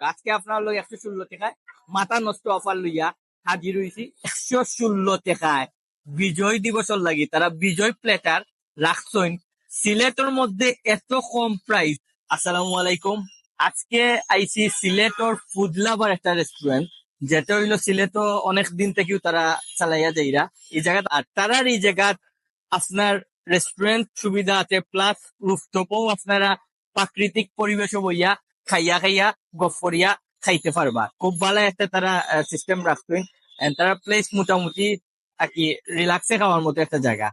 আজকে আপনার লোক একশো ষোলো টাকায় মাথা নষ্ট অফার লইয়া হাজির হয়েছি একশো ষোলো টাকায় বিজয় দিবসের লাগি তারা বিজয় প্লেটার রাখছেন সিলেটের মধ্যে এত কম প্রাইস আসসালামু আলাইকুম। আজকে আইসি সিলেটর ফুড লাভার একটা রেস্টুরেন্ট যেটা হইল সিলেটও অনেক দিন থেকেও তারা চালাইয়া যাইরা এই জায়গা আর তারার এই জায়গা আপনার রেস্টুরেন্ট সুবিধা আছে প্লাস রুফটপও আপনারা প্রাকৃতিক পরিবেশও বইয়া খাইয়া খাইয়া গফরিয়া খাইতে পারবা। খুব ভালো একটা তারা সিস্টেম And তারা প্লেস মোটামুটি আর কি রিল্যাক্সে খাওয়ার মতো একটা জায়গা।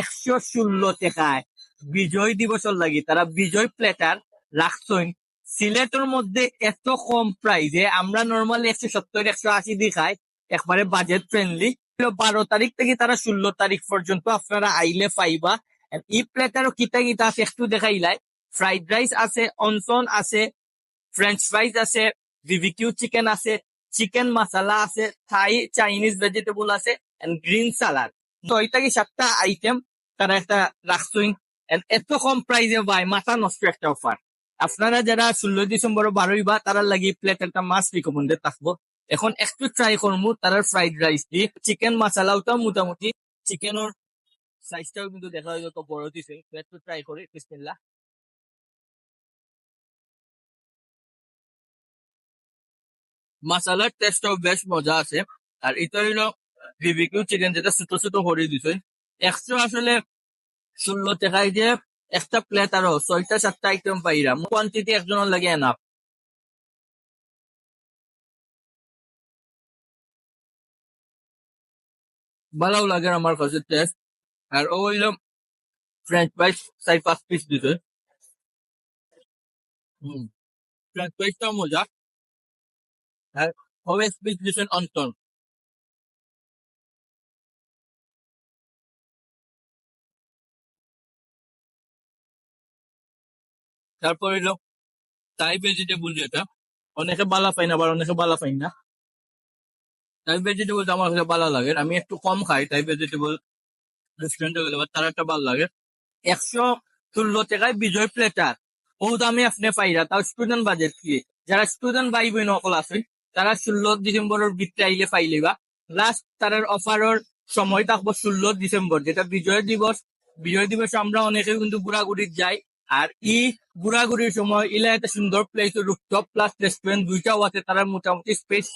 একশো ষোলো টাকায় বিজয় দিবসের লাগি তারা বিজয় প্লেটার রাখছেন। সিলেটের মধ্যে এত কম প্রাইজে আমরা নর্মালি একশো সত্তর, একশো আশি দিয়ে খাই। একবারে বাজেট ফ্রেন্ডলি বারো তারিখ থেকে তারা ষোলো তারিখ পর্যন্ত আপনারা আইলে পাইবা। এই প্লেটারও কিতা কিতা আছে একটু দেখাইলাই। ফ্রাইড রাইস আছে অনসন আছে ফ্রেঞ্চ ফ্রাইজ আছে বিবিকিউ চিকেন আছে চিকেন মশলা আছে থাই চাইনিজ ভেজিটেবল আছে এন্ড গ্রিন সালাদ তো কি সাতটা আইটেম তারা একটা রাখছুন এত কম প্রাইজে ভাই, মাথা নষ্ট একটা অফার আপনারা যারা ষোলো ডিসেম্বর বারোই বা তারা লাগি প্লেট একটা মাছ রিকমেন্ডেড থাকব। এখন একটু ট্রাই করব তার ফ্রাইড রাইস দিয়ে চিকেন মশলাওটাও মোটামুটি চিকেনের সাইজটাও কিন্তু দেখা হয় যত বড় দিছে, একটু ট্রাই করি, বিসমিল্লাহ। মশলার টেস্টও বেশ মজা আছে। আর হইল বিবিকিউ চিকেন যেটা ছোট ছোট করে দিছে একশো আসলে ষোলো টাকায় যে একটা প্লেট আরও ছয়টা, সাতটা আইটেম পাইরা কোয়ান্টিটি একজনের লাগে এনাফ ভালো লাগে আমার কাছে টেস্ট আর ও হইল ফ্রেঞ্চ ফ্রাইস চাই পাঁচ পিস হুম ফ্রেঞ্চ ফ্রাইসটাও মজা। আর হবে পিস দিছেন অন্তন তারপর হইল তাই ভেজিটেবল যেটা অনেকে বালা পাই না, আবার অনেকে বালা পাই না। তাই ভেজিটেবল আমার কাছে ভালো লাগে, আমি একটু কম খাই তাই ভেজিটেবল রেস্টুরেন্টে গেলে তার একটা ভালো লাগে। একশো ষোলো টাকায় বিজয় প্লেটার ও দামে আপনি পাইরা তাও স্টুডেন্ট বাজেট কি? যারা স্টুডেন্ট ভাই বোন সকল আছে তারা ষোলো ডিসেম্বরের ভিতরে আইলে পাইলেবা লাস্ট তার অফারের সময় থাকব ষোলো ডিসেম্বর যেটা বিজয় দিবস বিজয় দিবসে আমরা অনেকে কিন্তু ঘোরাঘুরি যাই। আর ই ঘোরাঘুরির সময় ইলা একটা সুন্দর প্লেস রুফটপ প্লাস রেস্টুরেন্ট দুইটাও আছে তারা মোটামুটি স্পেস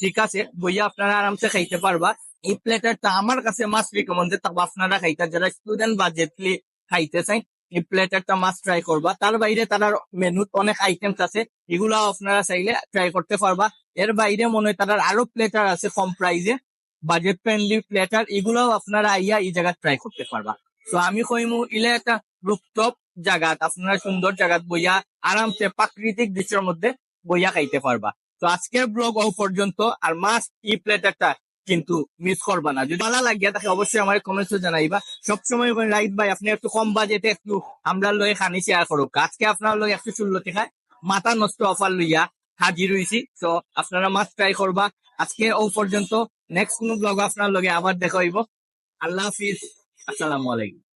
ঠিক আছে। বইয়া আপনারা আরামসে খাইতে পারবা এই প্লেটারটা আমার কাছে মাছ রিকমেন্ডেড থাকব আপনারা খাইতে, যারা স্টুডেন্ট বাজেটলি খাইতে চাই। এই প্লেটারটা মাছ ট্রাই করবা। তার বাইরে তার মেনুত অনেক আইটেমস আছে এগুলো আপনারা চাইলে ট্রাই করতে পারবা। এর বাইরে মনে হয় তার আরও প্লেটার আছে কম প্রাইজে বাজেট ফ্রেন্ডলি প্লেটার এগুলাও আপনারা আইয়া এই জায়গা ট্রাই করতে পারবা। তো আমি কইমু, ইলে একটা রুপটপ জায়গাত আপনারা সুন্দর জায়গাত বইয়া আরামসে প্রাকৃতিক দৃশ্যের মধ্যে বইয়া খাইতে পারবা। তো আজকের ব্লগ ও পর্যন্ত, আর মাছ ই প্লেটারটা কিন্তু মিস করবা না। যদি ভালো লাগিয়া তাকে অবশ্যই আমার কমেন্টস জানাইবা। সবসময় রাইট ভাই, আপনি একটু কম বাজেটে একটু আমরা লয়ে খানি শেয়ার করুক। আজকে আপনার লগে একশো ষোলো টাকায় মাথা নষ্ট অফার লইয়া হাজির হয়েছি তো আপনারা মাছ ট্রাই করবা। আজকে ও পর্যন্ত নেক্সট কোনো ব্লগ আপনার লগে আবার দেখা আল্লাহ হাফিজ। আসসালামু আলাইকুম।